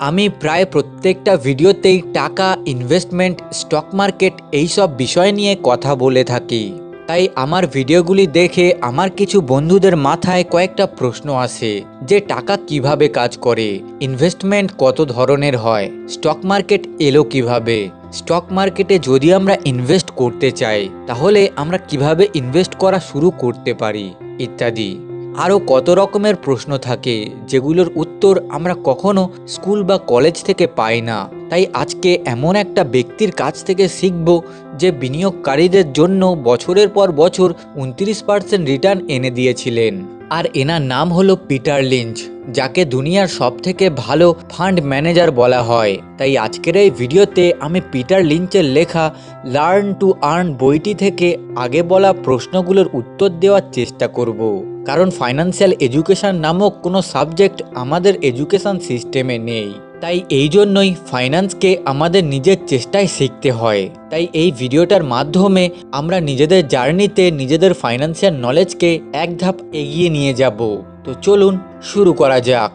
আমি প্রায় প্রত্যেকটা ভিডিওতেই টাকা ইনভেস্টমেন্ট স্টক মার্কেট এইসব বিষয় নিয়ে কথা বলে থাকি। তাই আমার ভিডিওগুলি দেখে আমার কিছু বন্ধুদের মাথায় কয়েকটা প্রশ্ন আসে যে টাকা কীভাবে কাজ করে ইনভেস্টমেন্ট কত ধরনের হয় স্টক মার্কেট এলো কীভাবে স্টক মার্কেটে যদি আমরা ইনভেস্ট করতে চাই, তাহলে আমরা কীভাবে ইনভেস্ট করা শুরু করতে পারি, ইত্যাদি। আরও কত রকমের প্রশ্ন থাকে, যেগুলোর উত্তর আমরা কখনো স্কুল বা কলেজ থেকে পাই না। তাই আজকে এমন একটা ব্যক্তির কাছ থেকে শিখব যে বিনিয়োগকারীদের জন্য বছরের পর বছর উনত্রিশ পার্সেন্ট রিটার্ন এনে দিয়েছিলেন। আর এনার নাম হলো পিটার লিঞ্চ। যাকে দুনিয়ার সব থেকে ভালো ফান্ড ম্যানেজার বলা হয়। তাই আজকের এই ভিডিওতে আমি পিটার লিঞ্চের লেখা লার্ন টু আর্ন বইটি থেকে আগে বলা প্রশ্নগুলোর উত্তর দেওয়ার চেষ্টা করব। কারণ ফাইন্যান্সিয়াল এডুকেশন নামক কোনো সাবজেক্ট আমাদের এডুকেশন সিস্টেমে নেই। তাই এই জন্যই ফাইন্যান্সকে আমাদের নিজের চেষ্টায় শিখতে হয়। তাই এই ভিডিওটার মাধ্যমে আমরা নিজেদের জার্নিতে নিজেদের ফাইন্যান্সিয়াল নলেজকে এক ধাপ এগিয়ে নিয়ে যাব। তো চলুন শুরু করা যাক।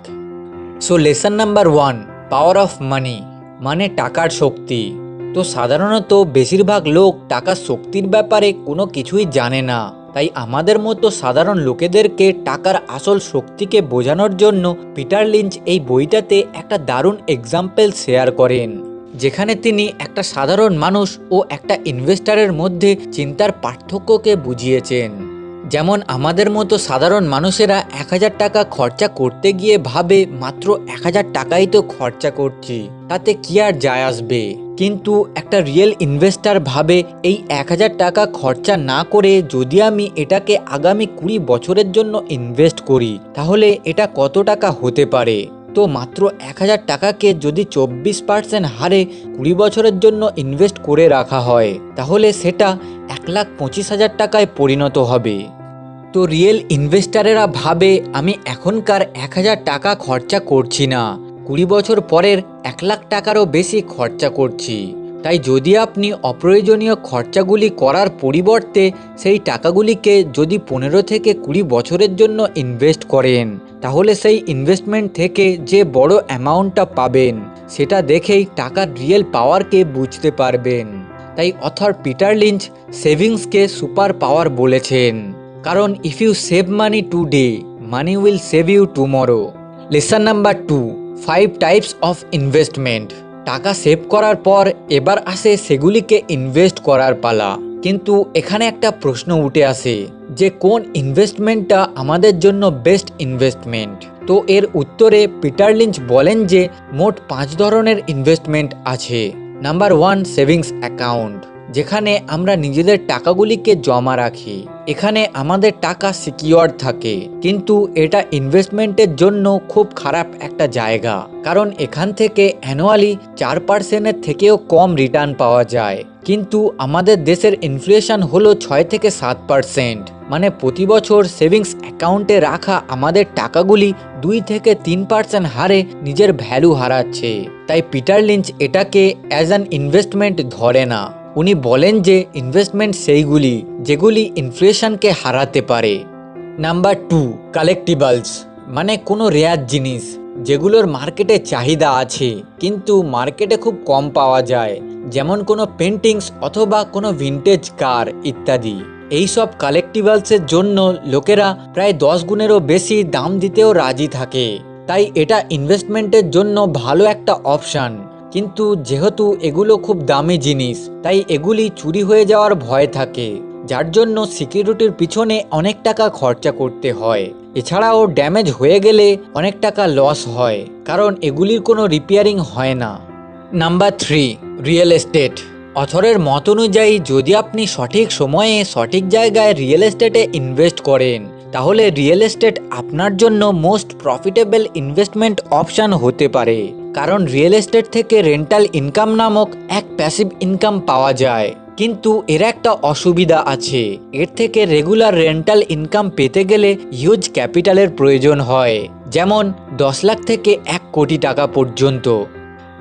So lesson number one power of money মানে টাকার শক্তি। তো সাধারণত বেশিরভাগ লোক টাকার শক্তির ব্যাপারে কোনো কিছুই জানে না। তাই আমাদের মতো সাধারণ লোকেদেরকে টাকার আসল শক্তিকে বোঝানোর জন্য পিটার লিঞ্চ এই বইটাতে একটা দারুণ এক্সাম্পল শেয়ার করেন, যেখানে তিনি একটা সাধারণ মানুষ ও একটা ইনভেস্টারের মধ্যে চিন্তার পার্থক্যকে বুঝিয়েছেন। যেমন আমাদের মতো সাধারণ মানুষেরা এক হাজার টাকা খরচা করতে গিয়ে ভাবে, মাত্র এক হাজার টাকাই তো খরচা করছি। তাতে কি আর যায় আসবে? কিন্তু একটা রিয়েল ইনভেস্টার ভাবে, এই এক হাজার টাকা খরচা না করে যদি আমি এটাকে আগামী কুড়ি বছরের জন্য ইনভেস্ট করি, তাহলে এটা কত টাকা হতে পারে? তো মাত্র এক হাজার টাকাকে যদি চব্বিশ পার্সেন্ট হারে কুড়ি বছরের জন্য ইনভেস্ট করে রাখা হয়, তাহলে সেটা এক লাখ পঁচিশ হাজার টাকায় পরিণত হবে। তো রিয়েল ইনভেস্টারেরা ভাবে, আমি এখনকার এক হাজার টাকা খরচা করছি না। কুড়ি বছর পরের এক লাখ টাকারও বেশি খরচা করছি। তাই যদি আপনি অপ্রয়োজনীয় খরচাগুলি করার পরিবর্তে সেই টাকাগুলিকে যদি পনেরো থেকে কুড়ি বছরের জন্য ইনভেস্ট করেন, তাহলে সেই ইনভেস্টমেন্ট থেকে যে বড় অ্যামাউন্টটা পাবেন, সেটা দেখেই টাকার রিয়েল পাওয়ারকে বুঝতে পারবেন। তাই অথর পিটার লিঞ্চ সেভিংসকে সুপার পাওয়ার বলেছেন। কারণ if you save money today money will save you tomorrow lesson number two five types of investment টাকা সেভ করার পর এবার আসে সেগুলিকে ইনভেস্ট করার পালা। কিন্তু এখানে একটা প্রশ্ন উঠে আসে যে কোন ইনভেস্টমেন্টটা আমাদের জন্য বেস্ট ইনভেস্টমেন্ট তো এর উত্তরে পিটার লিঞ্চ বলেন যে মোট পাঁচ ধরনের ইনভেস্টমেন্ট আছে। নাম্বার ওয়ান সেভিংস অ্যাকাউন্ট যেখানে আমরা নিজেদের টাকাগুলিকে জমা রাখি, এখানে আমাদের টাকা সিকিওর থাকে। কিন্তু এটা ইনভেস্টমেন্টের জন্য খুব খারাপ একটা জায়গা। কারণ এখান থেকে অ্যানুয়ালি চার পার্সেন্টের থেকেও কম রিটার্ন পাওয়া যায়। কিন্তু আমাদের দেশের ইনফ্লেশন হলো ছয় থেকে সাত পার্সেন্ট মানে প্রতি বছর সেভিংস অ্যাকাউন্টে রাখা আমাদের টাকাগুলি দুই থেকে তিন পার্সেন্ট হারে নিজের ভ্যালু হারাচ্ছে। তাই পিটার লিঞ্চ এটাকে অ্যাজ অ্যান ইনভেস্টমেন্ট ধরে না। উনি বলেন যে ইনভেস্টমেন্ট সেইগুলি, যেগুলি ইনফ্লেশনকে হারাতে পারে। নাম্বার টু কালেক্টিবলস মানে কোনো রেয়ার জিনিস, যেগুলোর মার্কেটে চাহিদা আছে, কিন্তু মার্কেটে খুব কম পাওয়া যায়, যেমন কোনো পেন্টিংস অথবা কোনো ভিন্টেজ কার ইত্যাদি। এইসব কালেক্টিবলসের জন্য লোকেরা প্রায় দশ গুণেরও বেশি দাম দিতেও রাজি থাকে। তাই এটা ইনভেস্টমেন্টের জন্য ভালো একটা অপশান কিন্তু যেহেতু এগুলো খুব দামি জিনিস, তাই এগুলি চুরি হয়ে যাওয়ার ভয় থাকে। যার জন্য সিকিউরিটির পিছনে অনেক টাকা খরচা করতে হয়। এছাড়াও ড্যামেজ হয়ে গেলে অনেক টাকা লস হয়, কারণ এগুলির কোনো রিপেয়ারিং হয় না। Number three, real estate. অথরের মত অনুযায়ী, যদি আপনি সঠিক সময়ে সঠিক জায়গায় রিয়েল এস্টেটে ইনভেস্ট করেন, তাহলে রিয়েল এস্টেট আপনার জন্য মোস্ট প্রফিটেবল ইনভেস্টমেন্ট অপশান হতে পারে। কারণ রিয়েল এস্টেট থেকে রেন্টাল ইনকাম নামক এক প্যাসিভ ইনকাম পাওয়া যায়। কিন্তু এর একটা অসুবিধা আছে। এর থেকে রেগুলার রেন্টাল ইনকাম পেতে গেলে হিউজ ক্যাপিটালের প্রয়োজন হয়। যেমন দশ লাখ থেকে এক কোটি টাকা পর্যন্ত।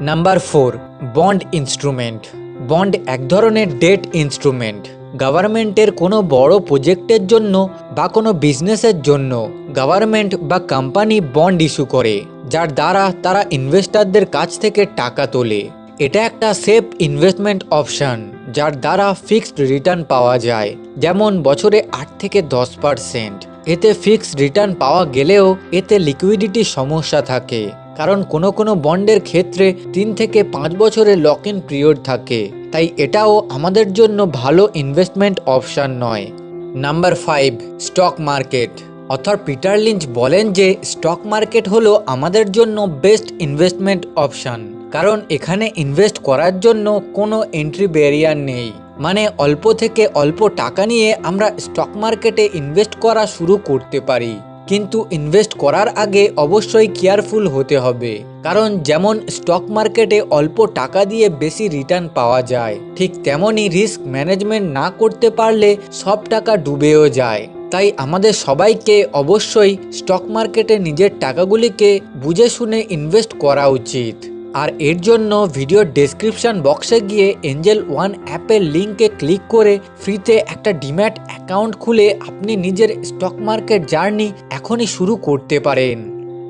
Number four bond instrument bond এক ধরনের ডেট ইনস্ট্রুমেন্ট গভর্নমেন্টের কোনো বড় প্রজেক্টের জন্য বা কোনো বিজনেসের জন্য গভর্নমেন্ট বা কোম্পানি বন্ড ইস্যু করে, যার দ্বারা তারা ইনভেস্টরদের কাছ থেকে টাকা তোলে। এটা একটা সেফ ইনভেস্টমেন্ট অপশন, যার দ্বারা ফিক্সড রিটার্ন পাওয়া যায়, যেমন বছরে আট থেকে দশ পার্সেন্ট। এতে ফিক্সড রিটার্ন পাওয়া গেলেও এতে লিকুইডিটির সমস্যা থাকে। কারণ কোনো কোনো বন্ডের ক্ষেত্রে তিন থেকে পাঁচ বছরের লক ইন পিরিয়ড থাকে। তাই এটাও আমাদের জন্য ভালো ইনভেস্টমেন্ট অপশান নয়। Number five, stock market. Author Peter Lynch বলেন যে স্টক মার্কেট হলো আমাদের জন্য বেস্ট ইনভেস্টমেন্ট অপশান কারণ এখানে ইনভেস্ট করার জন্য কোনো এন্ট্রি ব্যারিয়ার নেই। মানে অল্প থেকে অল্প টাকা নিয়ে আমরা স্টক মার্কেটে ইনভেস্ট করা শুরু করতে পারি। কিন্তু ইনভেস্ট করার আগে অবশ্যই কেয়ারফুল হতে হবে। কারণ যেমন স্টক মার্কেটে অল্প টাকা দিয়ে বেশি রিটার্ন পাওয়া যায়, ঠিক তেমনই রিস্ক ম্যানেজমেন্ট না করতে পারলে সব টাকা ডুবেও যায়। তাই আমাদের সবাইকে অবশ্যই স্টক মার্কেটে নিজের টাকাগুলিকে বুঝে শুনে ইনভেস্ট করা উচিত। আর এর জন্য ভিডিও ডেসক্রিপশন বক্সে গিয়ে এঞ্জেল ওয়ান অ্যাপের লিঙ্কে ক্লিক করে ফ্রিতে একটা ডিম্যাট অ্যাকাউন্ট খুলে আপনি নিজের স্টক মার্কেট জার্নি এখনই শুরু করতে পারেন।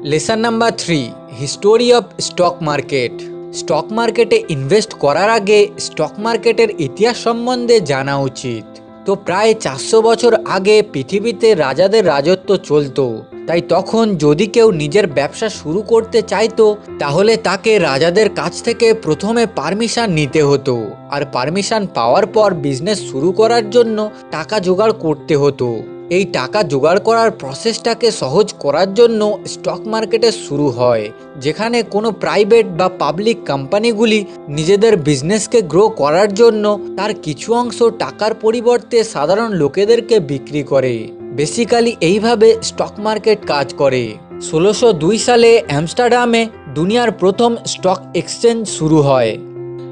Lesson number three history of stock market stock মার্কেটে ইনভেস্ট করার আগে স্টক মার্কেটের ইতিহাস সম্বন্ধে জানা উচিত। তো প্রায় চারশো বছর আগে পৃথিবীতে রাজাদের রাজত্ব চলতো। তাই তখন যদি কেউ নিজের ব্যবসা শুরু করতে চাইতো, তাহলে তাকে রাজাদের কাছ থেকে প্রথমে পারমিশন নিতে হতো। আর পারমিশন পাওয়ার পর বিজনেস শুরু করার জন্য টাকা জোগাড় করতে হতো। এই টাকা জোগাড় করার প্রসেসটাকে সহজ করার জন্য স্টক মার্কেটে শুরু হয়, যেখানে কোনো প্রাইভেট বা পাবলিক কোম্পানিগুলি নিজেদের বিজনেসকে গ্রো করার জন্য তার কিছু অংশ টাকার পরিবর্তে সাধারণ লোকেদেরকে বিক্রি করে। বেসিক্যালি এইভাবে স্টক মার্কেট কাজ করে। ষোলোশো দুই সালে অ্যামস্টারডামে দুনিয়ার প্রথম স্টক এক্সচেঞ্জ শুরু হয়।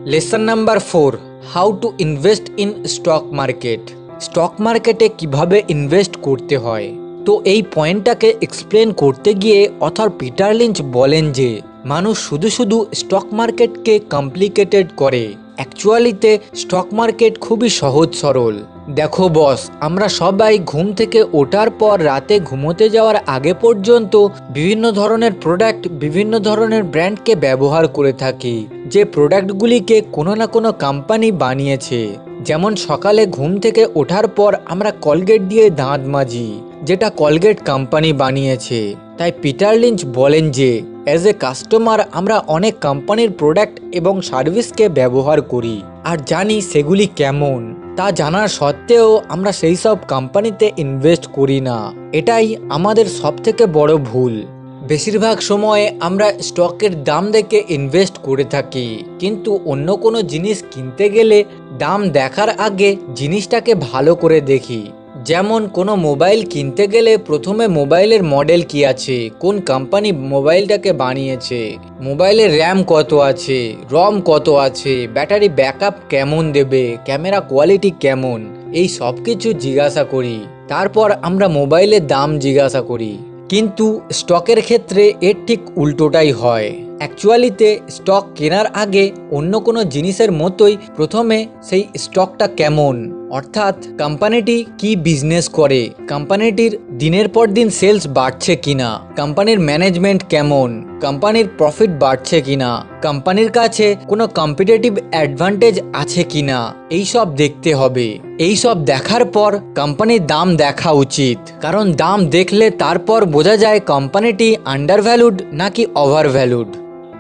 Lesson number four how to invest in stock market stock মার্কেটে কীভাবে ইনভেস্ট করতে হয়? তো এই পয়েন্টটাকে এক্সপ্লেন করতে গিয়ে অথর পিটার লিঞ্চ বলেন যে, মানুষ শুধু শুধু স্টক মার্কেটকে কমপ্লিকেটেড করে। অ্যাকচুয়ালিতে স্টক মার্কেট খুবই সহজ সরল দেখো বস, আমরা সবাই ঘুম থেকে ওঠার পর রাতে ঘুমোতে যাওয়ার আগে পর্যন্ত বিভিন্ন ধরনের প্রোডাক্ট বিভিন্ন ধরনের ব্র্যান্ডকে ব্যবহার করে থাকি। যে প্রোডাক্টগুলিকে কোনো না কোনো কোম্পানি বানিয়েছে। যেমন সকালে ঘুম থেকে ওঠার পর আমরা কলগেট দিয়ে দাঁত মাজি, যেটা কলগেট কোম্পানি বানিয়েছে। তাই পিটার লিঞ্চ বলেন যে অ্যাজ এ কাস্টমার আমরা অনেক কোম্পানির প্রোডাক্ট এবং সার্ভিসকে ব্যবহার করি। আর জানি সেগুলি কেমন। তা জানার সত্ত্বেও আমরা সেই সব কোম্পানিতে ইনভেস্ট করি না। এটাই আমাদের সবথেকে বড় ভুল। বেশিরভাগ সময়ে আমরা স্টকের দাম দেখে ইনভেস্ট করে থাকি। কিন্তু অন্য কোনো জিনিস কিনতে গেলে দাম দেখার আগে জিনিসটাকে ভালো করে দেখি। যেমন কোনো মোবাইল কিনতে গেলে প্রথমে মোবাইলের মডেল কি আছে, কোন কোম্পানি মোবাইলটাকে বানিয়েছে, মোবাইলের র্যাম কত আছে রম কত আছে, ব্যাটারি ব্যাকআপ কেমন দেবে, ক্যামেরা কোয়ালিটি কেমন, এই সব কিছু জিজ্ঞাসা করি। তারপর আমরা মোবাইলের দাম জিজ্ঞাসা করি। কিন্তু স্টকের ক্ষেত্রে এর ঠিক উল্টোটাই হয়। অ্যাকচুয়ালিতে স্টক কেনার আগে অন্য কোনো জিনিসের মতোই প্রথমে সেই স্টকটা কেমন অর্থাৎ কোম্পানিটি কি বিজনেস করে? কোম্পানিটির দিনের পর দিন সেলস বাড়ছে কিনা? কোম্পানির ম্যানেজমেন্ট কেমন? কোম্পানির প্রফিট বাড়ছে কিনা? কোম্পানির কাছে কোনো কম্পিটিটিভ অ্যাডভান্টেজ আছে কিনা? এই সব দেখতে হবে। এই সব দেখার পর কোম্পানির দাম দেখা উচিত। কারণ দাম দেখলে তারপর বোঝা যায় কোম্পানিটি আন্ডার ভ্যালুড নাকি ওভার ভ্যালুড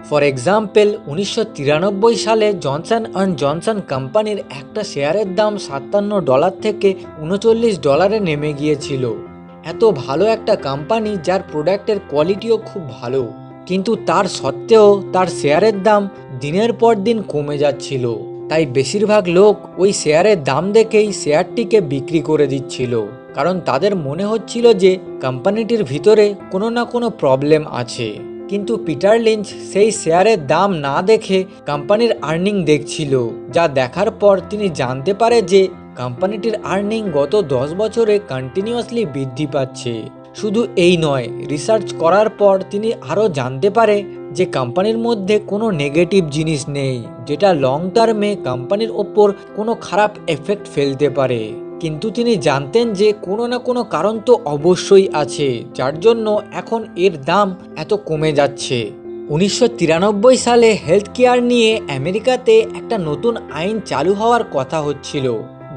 ফর এক্সাম্পল উনিশশো তিরানব্বই সালে জনসন অ্যান্ড জনসন কোম্পানির একটা শেয়ারের দাম সাতান্ন ডলার থেকে উনচল্লিশ ডলারে নেমে গিয়েছিল। এত ভালো একটা কোম্পানি যার প্রোডাক্টের কোয়ালিটিও খুব ভালো, কিন্তু তার সত্ত্বেও তার শেয়ারের দাম দিনের পর দিন কমে যাচ্ছিল। তাই বেশিরভাগ লোক ওই শেয়ারের দাম দেখেই শেয়ারটিকে বিক্রি করে দিচ্ছিল, কারণ তাদের মনে হচ্ছিল যে কোম্পানিটির ভিতরে কোনো না কোনো প্রবলেম আছে। কিন্তু পিটার লিঞ্চ সেই শেয়ারের দাম না দেখে কোম্পানির আর্নিং দেখছিল, যা দেখার পর তিনি জানতে পারে যে কোম্পানিটির আর্নিং গত দশ বছরে কন্টিনিউয়াসলি বৃদ্ধি পাচ্ছে। শুধু এই নয়, রিসার্চ করার পর তিনি আরও জানতে পারে যে কোম্পানির মধ্যে কোনো নেগেটিভ জিনিস নেই, যেটা লং টার্মে কোম্পানির ওপর কোনো খারাপ এফেক্ট ফেলতে পারে। কিন্তু তিনি জানতেন যে কোনো না কোনো কারণ তো অবশ্যই আছে, যার জন্য এখন এর দাম এত কমে যাচ্ছে। উনিশশো তিরানব্বই সালে হেলথ কেয়ার নিয়ে আমেরিকাতে একটা নতুন আইন চালু হওয়ার কথা হচ্ছিল,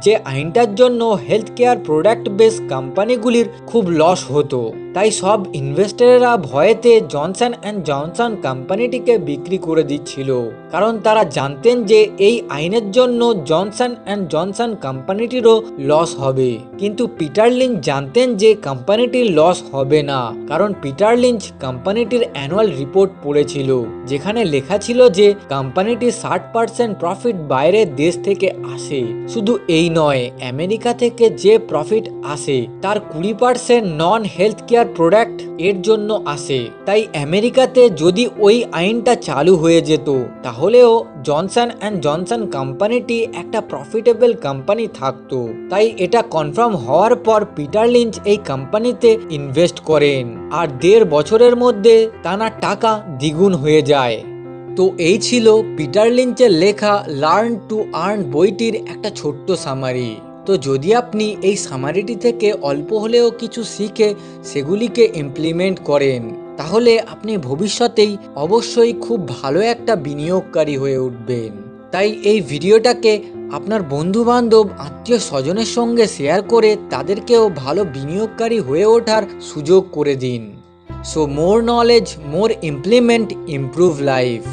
যে আইনটার জন্য হেলথ কেয়ার প্রোডাক্ট বেস কোম্পানিগুলির খুব লস হতো। তাই সব ইনভেস্টরেরা ভয়েতে জনসন অ্যান্ড জনসন কোম্পানিটিকে বিক্রি করে দিচ্ছিল। কারণ তারা জানতেন যে এই আইনের জন্য জনসন অ্যান্ড জনসন কোম্পানিটিরও লস হবে। কিন্তু পিটার লিঞ্চ জানতেন যে কোম্পানিটির লস হবে না, কারণ পিটার লিঞ্চ কোম্পানিটির অ্যানুয়াল রিপোর্ট পড়েছিল, যেখানে লেখা ছিল যে কোম্পানিটি ষাট পার্সেন্ট প্রফিট বাইরের দেশ থেকে আসে। শুধু এই নয়, আমেরিকা থেকে যে প্রফিট আসে, তার কুড়ি পার্সেন্ট নন হেলথ কেয়ার প্রোডাক্টের জন্য আসে। তাই আমেরিকাতে যদি ওই আইনটা চালু হয়ে যেত তাহলেও জনসন অ্যান্ড জনসন কোম্পানিটি একটা প্রফিটেবল কোম্পানি থাকতো। তাই এটা কনফার্ম হওয়ার পর পিটার লিঞ্চ এই কোম্পানিতে ইনভেস্ট করেন। আর দেড় বছরের মধ্যে তানার টাকা দ্বিগুণ হয়ে যায়। তো এই ছিল পিটার লিঞ্চের লেখা লার্ন টু আর্ন বইটির একটা ছোট্ট সামারি তো যদি আপনি এই সামারিটি থেকে অল্প হলেও কিছু শিখে সেগুলিকে ইমপ্লিমেন্ট করেন তাহলে আপনি ভবিষ্যতেই অবশ্যই খুব ভালো একটা বিনিয়োগকারী হয়ে উঠবেন। তাই এই ভিডিওটাকে আপনার বন্ধুবান্ধব, আত্মীয় স্বজনের সঙ্গে শেয়ার করে তাদেরকেও ভালো বিনিয়োগকারী হয়ে ওঠার সুযোগ করে দিন। So more knowledge more implement improve life